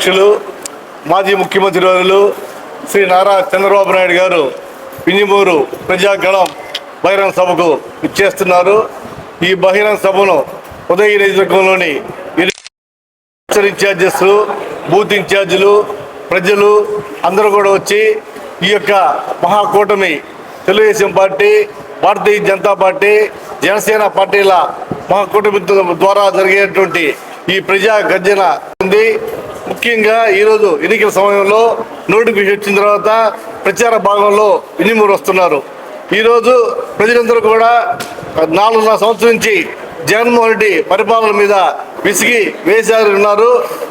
అధ్యక్షులు మాజీ ముఖ్యమంత్రి వారులు శ్రీ నారా చంద్రబాబు నాయుడు గారు పినిమూరు ప్రజాగణం బహిరంగ సభకు ఇచ్చేస్తున్నారు ఈ బహిరంగ సభను ఉదయ నియోజకవర్గంలోని ఇరు ఇన్ఛార్జెస్ బూత్ ఇన్ఛార్జీలు ప్రజలు అందరూ కూడా వచ్చి ఈ యొక్క మహాకూటమి తెలుగుదేశం పార్టీ భారతీయ జనతా పార్టీ జనసేన పార్టీల మహాకూటమి ద్వారా జరిగేటువంటి ఈ ప్రజా గర్జన ఉంది. ముఖ్యంగా ఈరోజు ఎన్నికల సమయంలో నోటిఫికేషన్ వచ్చిన తర్వాత ప్రచార భాగంలో వినిమూరు వస్తున్నారు. ఈరోజు ప్రజలందరూ కూడా నాలుగున్నర సంవత్సరం నుంచి జగన్మోహన్ రెడ్డి పరిపాలన మీద విసిగి వేశారు ఉన్నారు.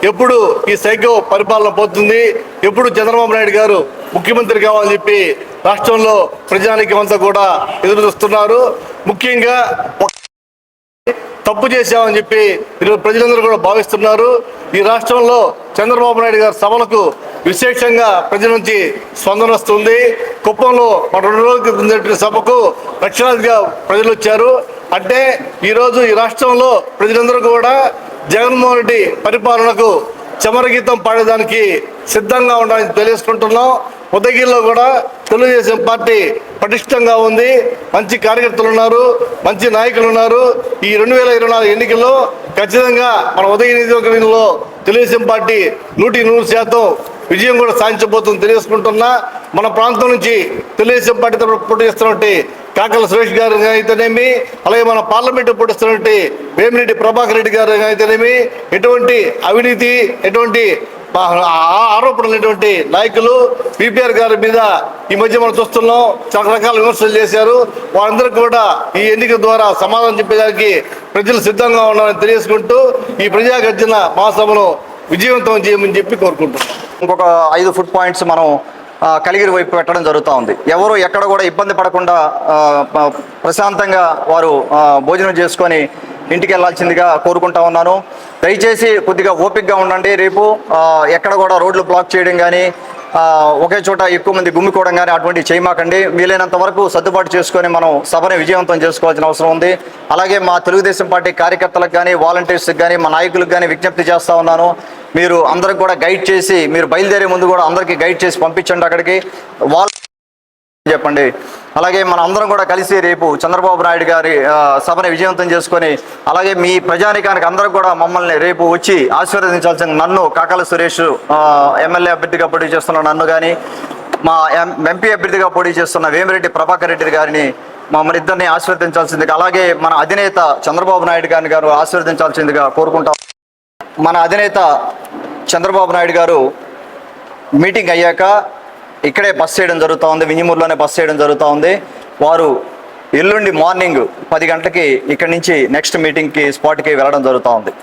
ఎప్పుడు ఈ సైకో పరిపాలన పోతుంది? ఎప్పుడు చంద్రబాబు నాయుడు గారు ముఖ్యమంత్రి కావాలని చెప్పి రాష్ట్రంలో ప్రజానికి అంతా కూడా ఎదురు చూస్తున్నారు. ముఖ్యంగా తప్పు చేశామని చెప్పి ఈరోజు ప్రజలందరూ కూడా భావిస్తున్నారు. ఈ రాష్ట్రంలో చంద్రబాబు నాయుడు గారి సభలకు విశేషంగా ప్రజల నుంచి స్పందన వస్తుంది. కుప్పంలో మన రెండు రోజుల క్రితం సభకు లక్షలాదిగా ప్రజలు వచ్చారు. అంటే ఈరోజు ఈ రాష్ట్రంలో ప్రజలందరూ కూడా జగన్మోహన్ రెడ్డి పరిపాలనకు చమరగీతం పాడేదానికి సిద్ధంగా ఉండాలని తెలియజేసుకుంటున్నాం. ఉదయగిరిలో కూడా తెలుగుదేశం పార్టీ పటిష్టంగా ఉంది. మంచి కార్యకర్తలు ఉన్నారు. మంచి నాయకులు ఉన్నారు. ఈ రెండు వేల ఇరవై నాలుగు ఎన్నికల్లో ఖచ్చితంగా మన ఉదయ నియోజకవర్గంలో తెలుగుదేశం పార్టీ నూటి నూరు శాతం విజయం కూడా సాధించబోతుంది తెలియజేసుకుంటున్నా. మన ప్రాంతం నుంచి తెలుగుదేశం పార్టీ తరఫున పోటీ చేస్తున్నట్టు కాకల సురేష్ గారు అయితేనేమి అలాగే మన పార్లమెంటు పోటీస్తున్నటువంటి వేమిరెడ్డి ప్రభాకర్ రెడ్డి గారు అయితేనేమి ఎటువంటి అవినీతి ఎటువంటి ఆరోపణలు అనేటువంటి నాయకులు పిపిఆర్ గారి మీద ఈ మధ్య మనం చూస్తున్నాం చాలా రకాల విమర్శలు చేశారు. వారందరికీ కూడా ఈ ఎన్నిక ద్వారా సమాధానం చెప్పేదానికి ప్రజలు సిద్ధంగా ఉన్నారని తెలియజేసుకుంటూ ఈ ప్రజా గర్జన మహాసభను విజయవంతం చేయమని చెప్పి కోరుకుంటున్నాం. ఇంకొక ఐదు ఫుడ్ పాయింట్స్ మనం కలిగిరి వైపు పెట్టడం జరుగుతూ ఉంది. ఎవరు ఎక్కడ కూడా ఇబ్బంది పడకుండా ప్రశాంతంగా వారు భోజనం చేసుకొని ఇంటికి వెళ్ళాల్సిందిగా కోరుకుంటా ఉన్నాను. దయచేసి కొద్దిగా ఓపిక్గా ఉండండి. రేపు ఎక్కడ కూడా రోడ్లు బ్లాక్ చేయడం కానీ ఒకే చోట ఎక్కువ మంది గుమ్మికోవడం కానీ అటువంటివి చేయమాకండి. వీలైనంత వరకు సర్దుబాటు చేసుకొని మనం సభని విజయవంతం చేసుకోవాల్సిన అవసరం ఉంది. అలాగే మా తెలుగుదేశం పార్టీ కార్యకర్తలకు కానీ వాలంటీర్స్కి కానీ మా నాయకులకు కానీ విజ్ఞప్తి చేస్తూ ఉన్నాను. మీరు అందరికి కూడా గైడ్ చేసి మీరు బయలుదేరే ముందు కూడా అందరికీ గైడ్ చేసి పంపించండి అక్కడికి. వాల్ చెప్పండి. అలాగే మన అందరం కూడా కలిసి రేపు చంద్రబాబు నాయుడు గారి సభని విజయవంతం చేసుకొని అలాగే మీ ప్రజానికానికి అందరూ కూడా మమ్మల్ని రేపు వచ్చి ఆశీర్వదించాల్సిన నన్ను కాకల సురేష్ ఎమ్మెల్యే అభ్యర్థిగా పోటీ చేస్తున్న నన్ను కానీ మా ఎం- ఎంపీ అభ్యర్థిగా పోటీ చేస్తున్న వేమిరెడ్డి ప్రభాకర్ రెడ్డి గారిని మమ్మల్ని ఇద్దరిని ఆశీర్వదించాల్సిందిగా అలాగే మన అధినేత చంద్రబాబు నాయుడు గారిని గారు ఆశీర్వదించాల్సిందిగా కోరుకుంటాం మన అధినేత చంద్రబాబు నాయుడు గారు మీటింగ్ అయ్యాక ఇక్కడే బస్ చేయడం జరుగుతూ ఉంది వింజమూరులోనే బస్ చేయడం జరుగుతూ ఉంది వారు ఎల్లుండి మార్నింగ్ పది గంటలకి ఇక్కడి నుంచి నెక్స్ట్ మీటింగ్కి స్పాట్కి వెళ్ళడం జరుగుతూ ఉంది